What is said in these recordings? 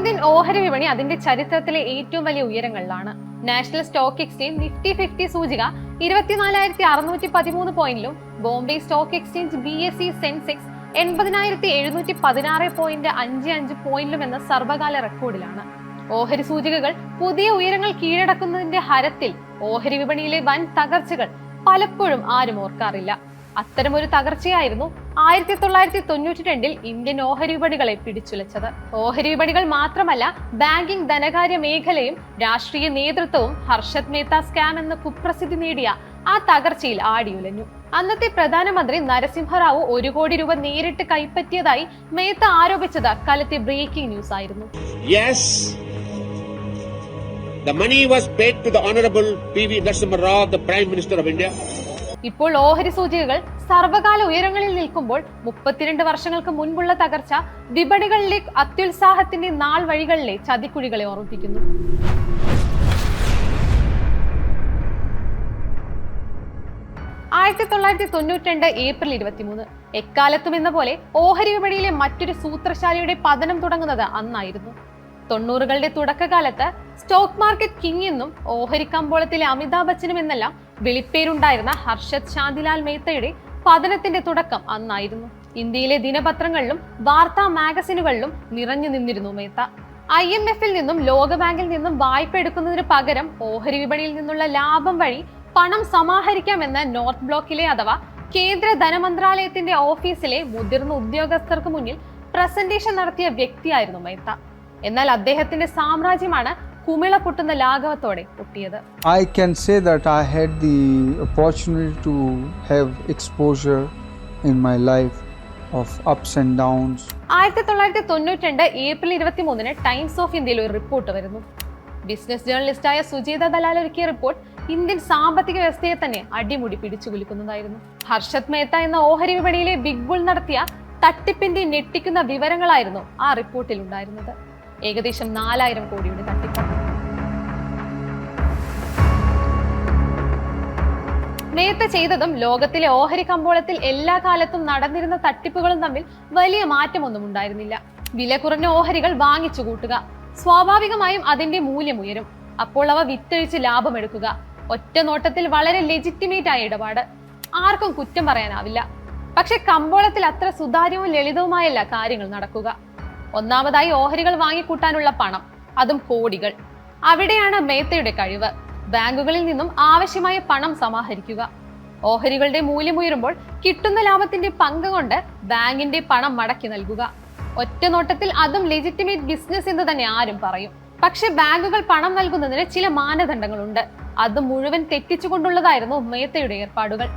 Indian ഓഹരി വിപണി അതിന്റെ ചരിത്രത്തിലെ ഏറ്റവും വലിയ ഉയരങ്ങളിലാണ്. National stock exchange Nifty fifty സൂചിക ഇരുപത്തിനാലായിരത്തി അറുന്നൂറ്റി പതിമൂന്ന് പോയിന്റിലും Bombay stock exchange B S C Sensex എൺപതിനായിരത്തി എഴുന്നൂറ്റി പതിനാറ് പോയിന്റ് അഞ്ച് അഞ്ച് പോയിന്റിലും എന്ന സർവകാല റെക്കോർഡിലാണ്. ഓഹരി സൂചികകൾ പുതിയ ഉയരങ്ങൾ കീഴടക്കുന്നതിന്റെ ഹരത്തിൽ ഓഹരി വിപണിയിലെ വൻ തകർച്ചകൾ പലപ്പോഴും ആരും ഓർക്കാറില്ല. അത്തരമൊരു തകർച്ചയായിരുന്നു ആയിരത്തി തൊള്ളായിരത്തി തൊണ്ണൂറ്റി രണ്ടിൽ ഇന്ത്യൻ ഓഹരി വിപണികളെ പിടിച്ചുലച്ചത് ഓഹരി വിപണികൾ മാത്രമല്ല ബാങ്കിംഗ് ധനകാര്യ മേഖലയും രാഷ്ട്രീയ നേതൃത്വവും ഹർഷത് മേത്ത സ്കാം എന്ന കുപ്രസിദ്ധി നേടിയ ആ തകർച്ചയിൽ ആടിയുലഞ്ഞു അന്നത്തെ പ്രധാനമന്ത്രി നരസിംഹറാവു ഒരു കോടി രൂപ നേരിട്ട് കൈപ്പറ്റിയതായി മേത്ത ആരോപിച്ചത് അക്കാലത്തെ ബ്രേക്കിംഗ് ന്യൂസ് ആയിരുന്നു the money was paid to the Honorable P.V. Narasimha Rao, the Prime Minister of India. ഇപ്പോൾ ഓഹരി സൂചികകൾ സർവകാല ഉയരങ്ങളിൽ നിൽക്കുമ്പോൾ മുപ്പത്തിരണ്ട് വർഷങ്ങൾക്ക് മുൻപുള്ള തകർച്ച വിപണികളിലെ അത്യുത്സാഹത്തിന്റെ നാൾ വഴികളിലെ ചതിക്കുഴികളെ ഓർമ്മിപ്പിക്കുന്നു. ആയിരത്തി തൊള്ളായിരത്തി തൊണ്ണൂറ്റി രണ്ട് ഏപ്രിൽ ഇരുപത്തിമൂന്ന്. എക്കാലത്തും എന്ന പോലെ ഓഹരി വിപണിയിലെ മറ്റൊരു സൂത്രശാലയുടെ പതനം തുടങ്ങുന്നത് അന്നായിരുന്നു. തൊണ്ണൂറുകളുടെ തുടക്കകാലത്ത് സ്റ്റോക്ക് മാർക്കറ്റ് കിങ് എന്നും ഓഹരി കമ്പോളത്തിലെ അമിതാഭ് ബച്ചനും എന്നെല്ലാം വിളിപ്പേരുണ്ടായിരുന്ന ഹർഷത് ശാന്തിലാൽ മേത്തയുടെ പതനത്തിന്റെ തുടക്കം അന്നായിരുന്നു. ഇന്ത്യയിലെ ദിനപത്രങ്ങളിലും വാർത്താ മാഗസിനുകളിലും നിറഞ്ഞു നിന്നിരുന്നു മേത്ത. ഐ എം എഫിൽ നിന്നും ലോകബാങ്കിൽ നിന്നും വായ്പ എടുക്കുന്നതിന് പകരം ഓഹരി വിപണിയിൽ നിന്നുള്ള ലാഭം വഴി പണം സമാഹരിക്കാമെന്ന് നോർത്ത് ബ്ലോക്കിലെ അഥവാ കേന്ദ്ര ധനമന്ത്രാലയത്തിന്റെ ഓഫീസിലെ മുതിർന്ന ഉദ്യോഗസ്ഥർക്ക് മുന്നിൽ പ്രസന്റേഷൻ നടത്തിയ വ്യക്തിയായിരുന്നു മേത്ത. എന്നാൽ അദ്ദേഹത്തിന്റെ സാമ്രാജ്യമാണ് കുമിള പൊട്ടുന്ന ലാഘവത്തോടെ പൊട്ടിയത്. I can say that I had the opportunity to have exposure in my life of ups and downs ആയിരത്തി തൊള്ളായിരത്തി തൊണ്ണൂറ്റി രണ്ട് ഏപ്രിൽ ഇരുപത്തി മൂന്നിന് ടൈംസ് ഓഫ് ഇന്ത്യയിൽ ഒരു റിപ്പോർട്ട് വരുന്നു. ബിസിനസ് ജേർണലിസ്റ്റായ സുജീത ദലാൽ ഒരുക്കിയ റിപ്പോർട്ട് ഇന്ത്യൻ സാമ്പത്തിക വ്യവസ്ഥയെ തന്നെ അടിമുടി പിടിച്ചു കുലുക്കുന്നതായിരുന്നു. ഹർഷത് മേത്ത എന്ന ഓഹരി വിപണിയിലെ ബിഗ് ബുൾ നടത്തിയ തട്ടിപ്പിന്റെ ഞെട്ടിക്കുന്ന വിവരങ്ങളായിരുന്നു ആ റിപ്പോർട്ടിൽ ഉണ്ടായിരുന്നത്. ഏകദേശം നാലായിരം കോടിയുടെ തട്ടിപ്പ്. നേരത്തെ ചെയ്തതും ലോകത്തിലെ ഓഹരി കമ്പോളത്തിൽ എല്ലാ കാലത്തും നടന്നിരുന്ന തട്ടിപ്പുകളും തമ്മിൽ വലിയ മാറ്റമൊന്നും ഉണ്ടായിരുന്നില്ല. വില കുറഞ്ഞ ഓഹരികൾ വാങ്ങിച്ചു കൂട്ടുക. സ്വാഭാവികമായും അതിന്റെ മൂല്യം ഉയരും. അപ്പോൾ അവ വിറ്റഴിച്ച് ലാഭമെടുക്കുക ഒറ്റ നോട്ടത്തിൽ വളരെ ലെജിറ്റിമേറ്റ് ആയ ഇടപാട്. ആർക്കും കുറ്റം പറയാനാവില്ല. പക്ഷെ കമ്പോളത്തിൽ അത്ര സുതാര്യവും ലളിതവുമായല്ല കാര്യങ്ങൾ നടക്കുക. ഒന്നാമതായി ഓഹരികൾ വാങ്ങിക്കൂട്ടാനുള്ള പണം അതും കോടികൾ. അവിടെയാണ് മേത്തയുടെ കഴിവ്. ബാങ്കുകളിൽ നിന്നും ആവശ്യമായ പണം സമാഹരിക്കുക. ഓഹരികളുടെ മൂല്യം ഉയരുമ്പോൾ കിട്ടുന്ന ലാഭത്തിന്റെ പങ്ക് കൊണ്ട് ബാങ്കിന്റെ പണം മടക്കി നൽകുക. ഒറ്റ നോട്ടത്തിൽ അതും ലെജിറ്റിമേറ്റ് ബിസിനസ് എന്ന് തന്നെ ആരും പറയും. പക്ഷെ ബാങ്കുകൾ പണം നൽകുന്നതിന് ചില മാനദണ്ഡങ്ങളുണ്ട്. അത് മുഴുവൻ തെറ്റിച്ചുകൊണ്ടുള്ളതായിരുന്നു മേത്തയുടെ ഏർപ്പാടുകൾ.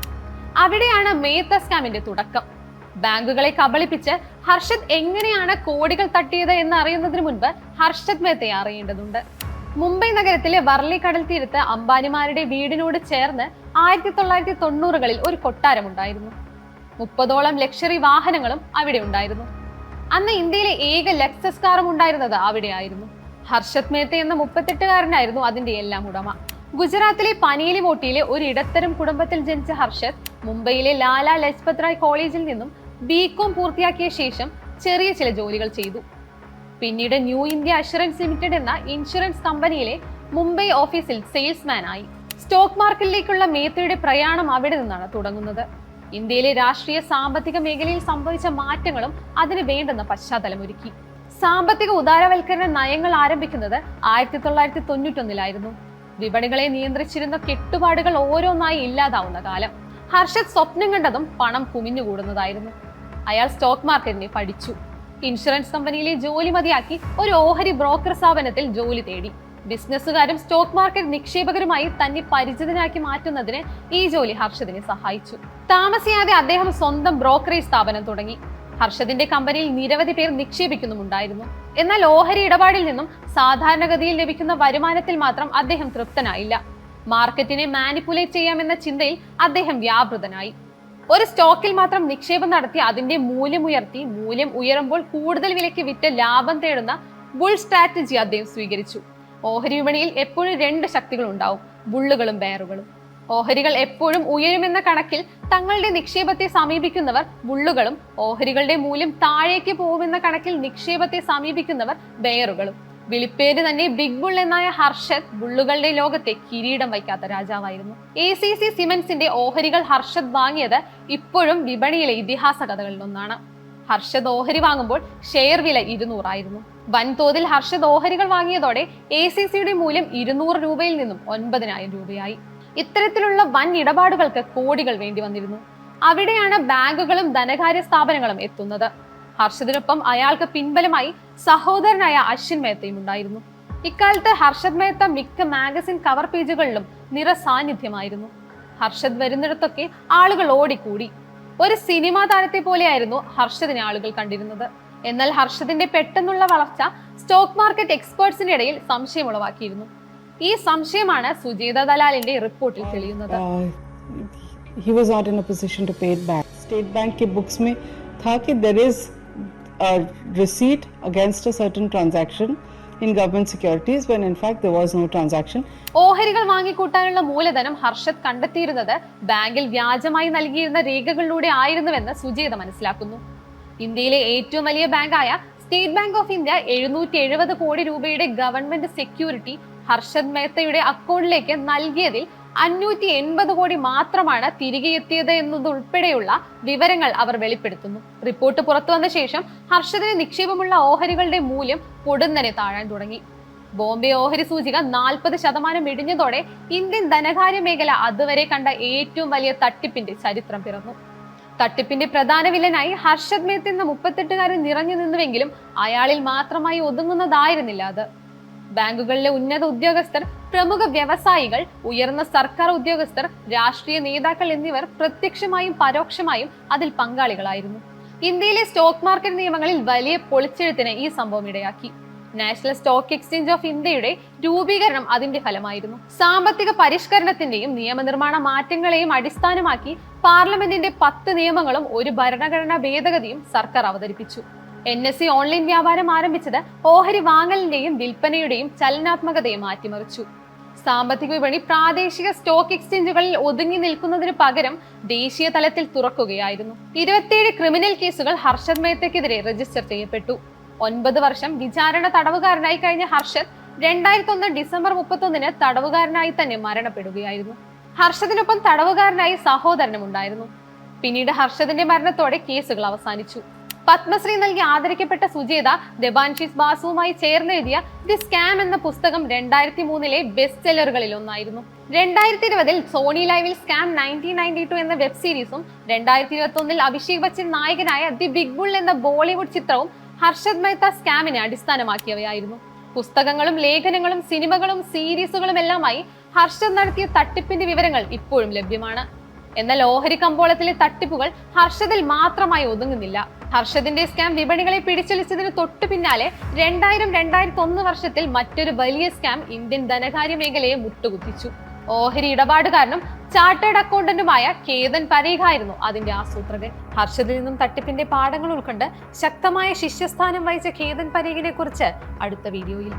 അവിടെയാണ് മേത്ത സ്കാമിന്റെ തുടക്കം. ബാങ്കുകളെ കബളിപ്പിച്ച് ഹർഷദ് എങ്ങനെയാണ് കോടികൾ തട്ടിയത് എന്ന് അറിയുന്നതിന് മുൻപ് ഹർഷദ് മേത്തയെ അറിയേണ്ടതുണ്ട്. മുംബൈ നഗരത്തിലെ വർളി കടൽ തീരത്ത് അംബാനിമാരുടെ വീടിനോട് ചേർന്ന് ആയിരത്തി തൊള്ളായിരത്തി തൊണ്ണൂറുകളിൽ ഒരു കൊട്ടാരമുണ്ടായിരുന്നു. മുപ്പതോളം ലക്ഷറി വാഹനങ്ങളും അവിടെ ഉണ്ടായിരുന്നു. അന്ന് ഇന്ത്യയിലെ ഏക ലക്സസ് കാറും ഉണ്ടായിരുന്നത് അവിടെയായിരുന്നു. ഹർഷത് മേത്ത എന്ന മുപ്പത്തെട്ടുകാരനായിരുന്നു അതിന്റെ എല്ലാം ഉടമ. ഗുജറാത്തിലെ പനീലി മോട്ടിയിലെ ഒരു ഇടത്തരം കുടുംബത്തിൽ ജനിച്ച ഹർഷത് മുംബൈയിലെ ലാല ലജ്പത് റായ് കോളേജിൽ നിന്നും ബികോം പൂർത്തിയാക്കിയ ശേഷം ചെറിയ ചില ജോലികൾ ചെയ്തു. പിന്നീട് ന്യൂ ഇന്ത്യ അഷുറൻസ് ലിമിറ്റഡ് എന്ന ഇൻഷുറൻസ് കമ്പനിയിലെ മുംബൈ ഓഫീസിൽ സെയിൽസ്മാൻ ആയി. സ്റ്റോക്ക് മാർക്കറ്റിലേക്കുള്ള മേത്തയുടെ പ്രയാണം അവിടെ നിന്നാണ് തുടങ്ങുന്നത്. ഇന്ത്യയിലെ രാഷ്ട്രീയ സാമ്പത്തിക മേഖലയിൽ സംഭവിച്ച മാറ്റങ്ങളും അതിന് വേണ്ടുന്ന പശ്ചാത്തലമൊരുക്കി സാമ്പത്തിക ഉദാരവൽക്കരണ നയങ്ങൾ ആരംഭിക്കുന്നത് ആയിരത്തി തൊള്ളായിരത്തി തൊണ്ണൂറ്റൊന്നിലായിരുന്നു വിപണികളെ നിയന്ത്രിച്ചിരുന്ന കെട്ടുപാടുകൾ ഓരോന്നായി ഇല്ലാതാവുന്ന കാലം. ഹർഷത് സ്വപ്നം കണ്ടതും പണം കുമിഞ്ഞുകൂടുന്നതായിരുന്നു. അയാൾ സ്റ്റോക്ക് മാർക്കറ്റിനെ പഠിച്ചു. ഇൻഷുറൻസ് കമ്പനിയിലെ ജോലി മതിയാക്കി ഒരു ഓഹരി ബ്രോക്കർ സ്ഥാപനത്തിൽ ജോലി തേടി. ബിസിനസ്സുകാരും സ്റ്റോക്ക് മാർക്കറ്റ് നിക്ഷേപകരുമായി തന്നെ പരിചിതനാക്കി മാറ്റുന്നതിന് ഈ ജോലി ഹർഷദിനെ സഹായിച്ചു. താമസിയാതെ അദ്ദേഹം സ്വന്തം ബ്രോക്കറേജ് സ്ഥാപനം തുടങ്ങി. ഹർഷദിന്റെ കമ്പനിയിൽ നിരവധി പേർ നിക്ഷേപിക്കുന്നുമുണ്ടായിരുന്നു. എന്നാൽ ഓഹരി ഇടപാടിൽ നിന്നും സാധാരണഗതിയിൽ ലഭിക്കുന്ന വരുമാനത്തിൽ മാത്രം അദ്ദേഹം തൃപ്തനായില്ല. മാർക്കറ്റിനെ മാനിപ്പുലേറ്റ് ചെയ്യാമെന്ന ചിന്തയിൽ അദ്ദേഹം വ്യാപൃതനായി. ഒരു സ്റ്റോക്കിൽ മാത്രം നിക്ഷേപം നടത്തി അതിന്റെ മൂല്യം ഉയർത്തി മൂല്യം ഉയരുമ്പോൾ കൂടുതൽ വിലയ്ക്ക് വിറ്റ് ലാഭം തേടുന്ന ബുൾ സ്ട്രാറ്റജി അദ്ദേഹം സ്വീകരിച്ചു. ഓഹരി വിപണിയിൽ എപ്പോഴും രണ്ട് ശക്തികൾ ഉണ്ടാവും ബുള്ളുകളും ബെയറുകളും. ഓഹരികൾ എപ്പോഴും ഉയരുമെന്ന കണക്കിൽ തങ്ങളുടെ നിക്ഷേപത്തെ സമീപിക്കുന്നവർ ബുള്ളുകളും ഓഹരികളുടെ മൂല്യം താഴേക്ക് പോകുമെന്ന കണക്കിൽ നിക്ഷേപത്തെ സമീപിക്കുന്നവർ ബെയറുകളും. വിളിപ്പേര് തന്നെ ബിഗ് ബുൾ എന്നായ ഹർഷദ് ബുള്ളുകളുടെ ലോകത്തെ കിരീടം വയ്ക്കാത്ത രാജാവായിരുന്നു. എ സി സി സിമൻസിന്റെ ഓഹരികൾ ഹർഷദ് വാങ്ങിയത് ഇപ്പോഴും വിപണിയിലെ ഇതിഹാസ കഥകളിലൊന്നാണ്. ഹർഷദ് ഓഹരി വാങ്ങുമ്പോൾ ഷെയർ വില ഇരുന്നൂറായിരുന്നു. വൻതോതിൽ ഹർഷദ് ഓഹരികൾ വാങ്ങിയതോടെ എ സി സിയുടെ മൂല്യം ഇരുന്നൂറ് രൂപയിൽ നിന്നും ഒൻപതിനായിരം രൂപയായി. ഇത്തരത്തിലുള്ള വൻ ഇടപാടുകൾക്ക് കോടികൾ വേണ്ടി വന്നിരുന്നു. അവിടെയാണ് ബാങ്കുകളും ധനകാര്യ സ്ഥാപനങ്ങളും എത്തുന്നത്. ഹർഷദിനൊപ്പം അയാൾക്ക് പിൻബലമായി സഹോദരനായ അശ്വിൻ മേത്തയും ഉണ്ടായിരുന്നു ഇക്കാലത്ത് ഹർഷദ് മേത്ത മിക്ക മാഗസിൻ കവർ പേജുകളിലും നിറസാന്നിധ്യമായിരുന്നു ഹർഷദ് വരുന്നിടത്തൊക്കെ ആളുകൾ ഓടിക്കൂടി ഒരു സിനിമാ താരത്തെ പോലെയായിരുന്നു ഹർഷദിനെ ആളുകൾ കണ്ടിരുന്നത് എന്നാൽ ഹർഷദിന്റെ പെട്ടെന്നുള്ള വളർച്ച സ്റ്റോക്ക് മാർക്കറ്റ് എക്സ്പേർട്സിന്റെ ഇടയിൽ സംശയമുളവാക്കിയിരുന്നു ഈ സംശയമാണ് സുജീത ദലാലിന്റെ റിപ്പോർട്ടിൽ തെളിയുന്നത് Uh, he was not in a position to pay it back. State Bank के books में था कि there is a receipt against a certain transaction in government securities when in fact there was no transaction. ഓഹരികൾ വാങ്ങിക്കൂട്ടാനുള്ള മൂലധനം ഹർഷദ് കണ്ടെത്തിയിരുന്നത് ബാങ്കിൽ വ്യാജമായി നൽകിയിരുന്ന രേഖകളിലൂടെ ആയിരുന്നുവെന്ന് സുജീത മനസ്സിലാക്കുന്നു ഇന്ത്യയിലെ ഏറ്റവും വലിയ ബാങ്കായ സ്റ്റേറ്റ് ബാങ്ക് ഓഫ് ഇന്ത്യ എഴുന്നൂറ്റി എഴുപത് കോടി രൂപയുടെ ഗവൺമെന്റ് സെക്യൂരിറ്റി ഹർഷദ് മേത്തയുടെ അക്കൗണ്ടിലേക്ക് നൽകിയതിൽ അഞ്ഞൂറ്റി എൺപത് കോടി മാത്രമാണ് തിരികെ എത്തിയത് എന്നതുൾപ്പെടെയുള്ള വിവരങ്ങൾ അവർ വെളിപ്പെടുത്തുന്നു. റിപ്പോർട്ട് പുറത്തു വന്ന ശേഷം ഹർഷദിന് നിക്ഷേപമുള്ള ഓഹരികളുടെ മൂല്യം പൊടുന്നനെ താഴാൻ തുടങ്ങി. ബോംബെ ഓഹരി സൂചിക നാൽപ്പത് ശതമാനം ഇടിഞ്ഞതോടെ ഇന്ത്യൻ ധനകാര്യ മേഖല അതുവരെ കണ്ട ഏറ്റവും വലിയ തട്ടിപ്പിന്റെ ചരിത്രം പിറന്നു. തട്ടിപ്പിന്റെ പ്രധാന വില്ലനായി ഹർഷദ് മേത്ത് എന്ന മുപ്പത്തെട്ടുകാരൻ നിറഞ്ഞു നിന്നുവെങ്കിലും അയാളിൽ മാത്രമായി ഒതുങ്ങുന്നതായിരുന്നില്ല അത്. ബാങ്കുകളിലെ ഉന്നത ഉദ്യോഗസ്ഥർ പ്രമുഖ വ്യവസായികൾ ഉയർന്ന സർക്കാർ ഉദ്യോഗസ്ഥർ രാഷ്ട്രീയ നേതാക്കൾ എന്നിവർ പ്രത്യക്ഷമായും പരോക്ഷമായും അതിൽ പങ്കാളികളായിരുന്നു. ഇന്ത്യയിലെ സ്റ്റോക്ക് മാർക്കറ്റ് നിയമങ്ങളിൽ വലിയ പൊളിച്ചെഴുത്തിന് ഈ സംഭവം ഇടയാക്കി. നാഷണൽ സ്റ്റോക്ക് എക്സ്ചേഞ്ച് ഓഫ് ഇന്ത്യയുടെ രൂപീകരണം അതിന്റെ ഫലമായിരുന്നു. സാമ്പത്തിക പരിഷ്കരണത്തിന്റെയും നിയമനിർമ്മാണ മാറ്റങ്ങളെയും അടിസ്ഥാനമാക്കി പാർലമെന്റിന്റെ പത്ത് നിയമങ്ങളും ഒരു ഭരണഘടനാ ഭേദഗതിയും സർക്കാർ അവതരിപ്പിച്ചു. എൻ എസ് സി ഓൺലൈൻ വ്യാപാരം ആരംഭിച്ചത് ഓഹരി വാങ്ങലിന്റെയും വിൽപ്പനയുടെയും ചലനാത്മകതയെ മാറ്റിമറിച്ചു. സാമ്പത്തിക വിപണി പ്രാദേശിക സ്റ്റോക്ക് എക്സ്ചേഞ്ചുകളിൽ ഒതുങ്ങി നിൽക്കുന്നതിന് പകരം ദേശീയ തലത്തിൽ തുറക്കുകയായിരുന്നു. ഇരുപത്തിയേഴ് ക്രിമിനൽ കേസുകൾ ഹർഷദ് മേത്തയ്ക്കെതിരെ രജിസ്റ്റർ ചെയ്യപ്പെട്ടു. ഒൻപത് വർഷം വിചാരണ തടവുകാരനായി കഴിഞ്ഞ ഹർഷദ് രണ്ടായിരത്തി ഒന്ന് ഡിസംബർ മുപ്പത്തൊന്നിന് തടവുകാരനായി തന്നെ മരണപ്പെടുകയായിരുന്നു. ഹർഷദിനൊപ്പം തടവുകാരനായി സഹോദരനും ഉണ്ടായിരുന്നു പിന്നീട് ഹർഷദിന്റെ മരണത്തോടെ കേസുകൾ അവസാനിച്ചു. പത്മശ്രീ നൽകി ആദരിക്കപ്പെട്ട സുജേത ദബാൻഷിസ് ബാസുവുമായി ചേർന്നെഴുതിയ ദി സ്കാം എന്ന പുസ്തകം രണ്ടായിരത്തി മൂന്നിലെ ബെസ്റ്റ് സെല്ലറുകളിൽ ഒന്നായിരുന്നു. രണ്ടായിരത്തി ഇരുപതിൽ സോണി ലൈവിൽ സ്കാം നയന്റീൻ നയന്റി ടു എന്ന വെബ് സീരീസും രണ്ടായിരത്തി ഇരുപത്തി ഒന്നിൽ അഭിഷേക് ബച്ചൻ നായകനായ ദി ബിഗ് ബുൾ എന്ന ബോളിവുഡ് ചിത്രവും ഹർഷദ് മേത്ത സ്കാമിനെ അടിസ്ഥാനമാക്കിയവയായിരുന്നു. പുസ്തകങ്ങളും ലേഖനങ്ങളും സിനിമകളും സീരീസുകളും എല്ലാമായി ഹർഷദ് നടത്തിയ തട്ടിപ്പിന്റെ വിവരങ്ങൾ ഇപ്പോഴും ലഭ്യമാണ്. എന്നാൽ ഓഹരി കമ്പോളത്തിലെ തട്ടിപ്പുകൾ ഹർഷദിൽ മാത്രമായി ഒതുങ്ങുന്നില്ല. ഹർഷദിന്റെ സ്കാം വിപണികളെ പിടിച്ചലിച്ചതിന് തൊട്ടു പിന്നാലെ രണ്ടായിരം രണ്ടായിരത്തി ഒന്ന് വർഷത്തിൽ മറ്റൊരു വലിയ സ്കാം ഇന്ത്യൻ ധനകാര്യ മേഖലയെ മുട്ടുകുത്തിച്ചു. ഓഹരി ഇടപാട് കാരണം ചാർട്ടേഡ് അക്കൗണ്ടന്റുമായ കേതൻ പരീഖായിരുന്നു അതിന്റെ ആസൂത്രകൻ. ഹർഷദിൽ നിന്നും തട്ടിപ്പിന്റെ പാഠങ്ങൾ ഉൾക്കൊണ്ട് ശക്തമായ ശിഷ്യസ്ഥാനം വഹിച്ച കേതൻ പരീഖിനെ കുറിച്ച് അടുത്ത വീഡിയോയിൽ